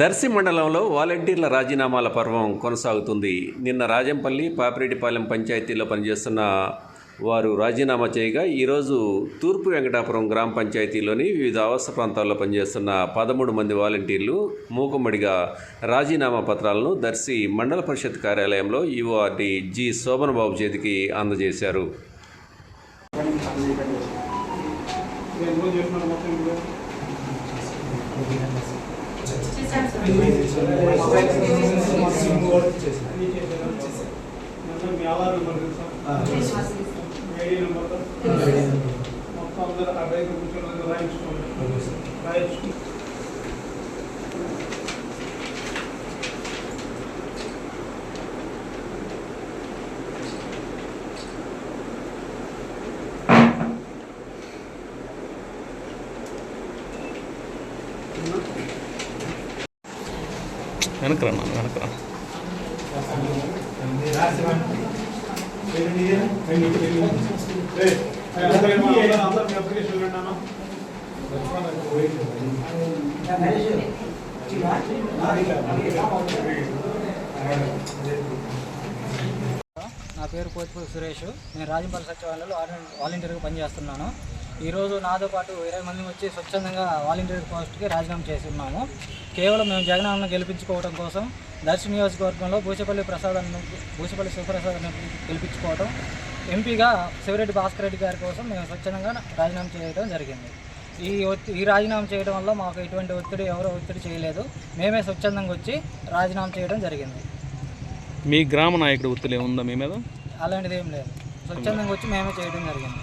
Darsi మండలంలో వాలంటీర్ల రాజీనామాల పర్వం కొనసాగుతుంది. నిన్న రాజంపల్లి పాపిరెడ్డిపాలెం పంచాయతీలో పనిచేస్తున్న వారు రాజీనామా చేయగా ఈరోజు తూర్పు వెంకటాపురం గ్రామ పంచాయతీలోని వివిధ ఆవాస ప్రాంతాల్లో పనిచేస్తున్న పదమూడు మంది వాలంటీర్లు మూకుమ్మడిగా రాజీనామా పత్రాలను దర్శి మండల పరిషత్ కార్యాలయంలో ఈఓఆర్డి జి శోభనబాబు చేతికి అందజేశారు. మీ ఆధార్ నెంబర్ తెలుసా ఐడి నెంబర్ మొత్తం అందరూ ఆ బయట కూర్చొని రాయించుకోండి రాయించుకుని వెనకరా వెనకరా వెనక మీ అప్లికేషన్ ఇవ్వండి నా పేరు కోతిపూడి సురేష్. నేను రాజంపల్లి సచివాలయంలో వాలంటీర్గా పనిచేస్తున్నాను. ఈరోజు నాతో పాటు ఇరవై మంది వచ్చి స్వచ్ఛందంగా వాలంటీర్ పోస్ట్కి రాజీనామా చేసి ఉన్నాము కేవలం మేము జగనన్న గెలిపించుకోవడం కోసం దర్శి నియోజకవర్గంలో భూచపల్లి ప్రసాద్ అన్న భూచపల్లి శివప్రసాద్ గెలిపించుకోవడం ఎంపీగా శివరెడ్డి భాస్కర్ రెడ్డి గారి కోసం మేము స్వచ్ఛందంగా రాజీనామా చేయడం జరిగింది. ఈ ఒత్తి ఈ రాజీనామా చేయడం వల్ల మాకు ఎటువంటి ఒత్తిడి ఎవరో ఒత్తిడి చేయలేదు. మేమే స్వచ్ఛందంగా వచ్చి రాజీనామా చేయడం జరిగింది. మీ గ్రామ నాయకుడు ఒత్తిడి ఉందా మీ మీద? అలాంటిది ఏం లేదు. స్వచ్ఛందంగా వచ్చి మేమే చేయడం జరిగింది.